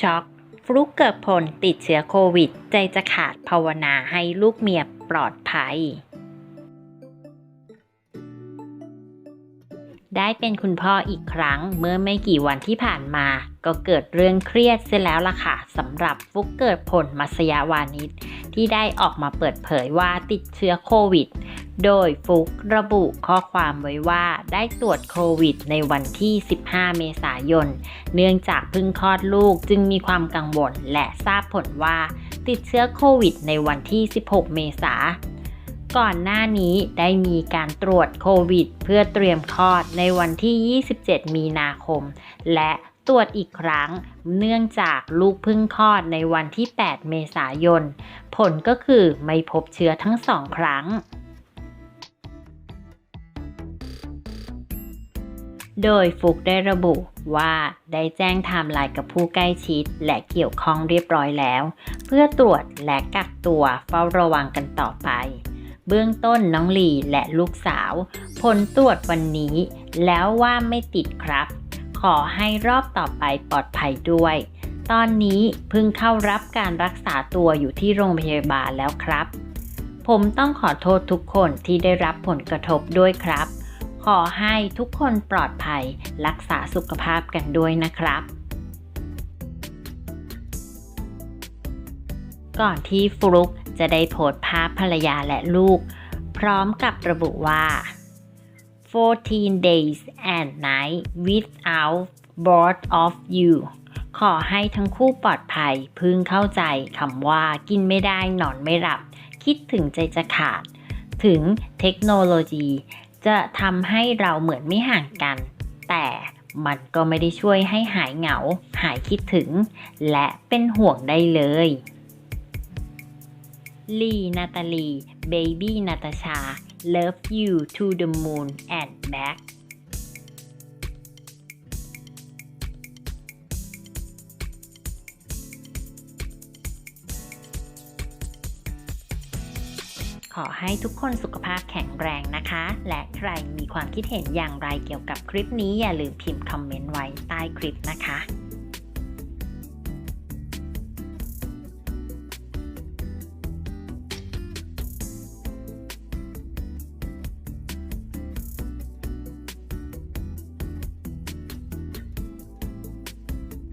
ช็อกฟลุกเกิดผลติดเชื้อโควิด ใจจะขาดภาวนาให้ลูกเมียปลอดภัย ได้เป็นคุณพ่ออีกครั้งเมื่อไม่กี่วันที่ผ่านมา ก็เกิดเรื่องเครียดเสียแล้วล่ะค่ะสำหรับฟุกเกิดผลมัสยาวานิชที่ได้ออกมาเปิดเผยว่าติดเชื้อโควิด โดยฟุกระบุข้อความไว้ว่าได้ตรวจโควิดในวันที่ 15 เมษายน เนื่องจากเพิ่งคลอดลูกจึงมีความกังวลและทราบผลว่าติดเชื้อโควิดในวันที่ 16 เมษาก่อนหน้านี้ได้มีการตรวจโควิด เพื่อเตรียมคลอดในวันที่ 27 มีนาคม และตรวจอีกครั้ง เนื่องจากลูกพิ่งคลอดในวันที่ 8 เมษายน ผลก็คือไม่พบเชื้อทั้งสองครั้ง โดยฟุกได้ระบุว่าได้แจ้งไทม์ไลน์กับผู้ใกล้ชิด และเกี่ยวข้องเรียบร้อยแล้ว เพื่อตรวจและกักตัวเฝ้าระวังกันต่อไป เบื้องต้นน้องลีและลูกสาว ผลตรวจวันนี้ แล้วว่าไม่ติดครับ ขอให้รอบต่อไปปลอดภัยด้วย ตอนนี้เพิ่งเข้ารับการรักษาตัวอยู่ที่โรงพยาบาลแล้วครับ ผมต้องขอโทษทุกคนที่ได้รับผลกระทบด้วยครับ ขอให้ทุกคนปลอดภัยรักษาสุขภาพกันด้วยนะครับ ก่อนที่ฟลุกจะได้โพสภาพภรรยาและลูก พร้อมกับระบุว่า 14 days and night without both of you ขอให้ทั้งคู่ปลอดภัยพึงเข้าใจคำว่ากินไม่ได้นอนไม่หลับ คิดถึงใจจะขาด ถึงเทคโนโลยี จะทำให้เราเหมือนไม่ห่างกัน แต่มันก็ไม่ได้ช่วยให้หายเหงา หายคิดถึง และเป็นห่วงได้เลยลีนาตาลีเบบี้นาตาชา love you to the moon and back ขอให้ทุกคนสุขภาพแข็งแรงนะคะ และใครมีความคิดเห็นอย่างไรเกี่ยวกับคลิปนี้อย่าลืมพิมพ์คอมเมนต์ไว้ใต้คลิปนะคะ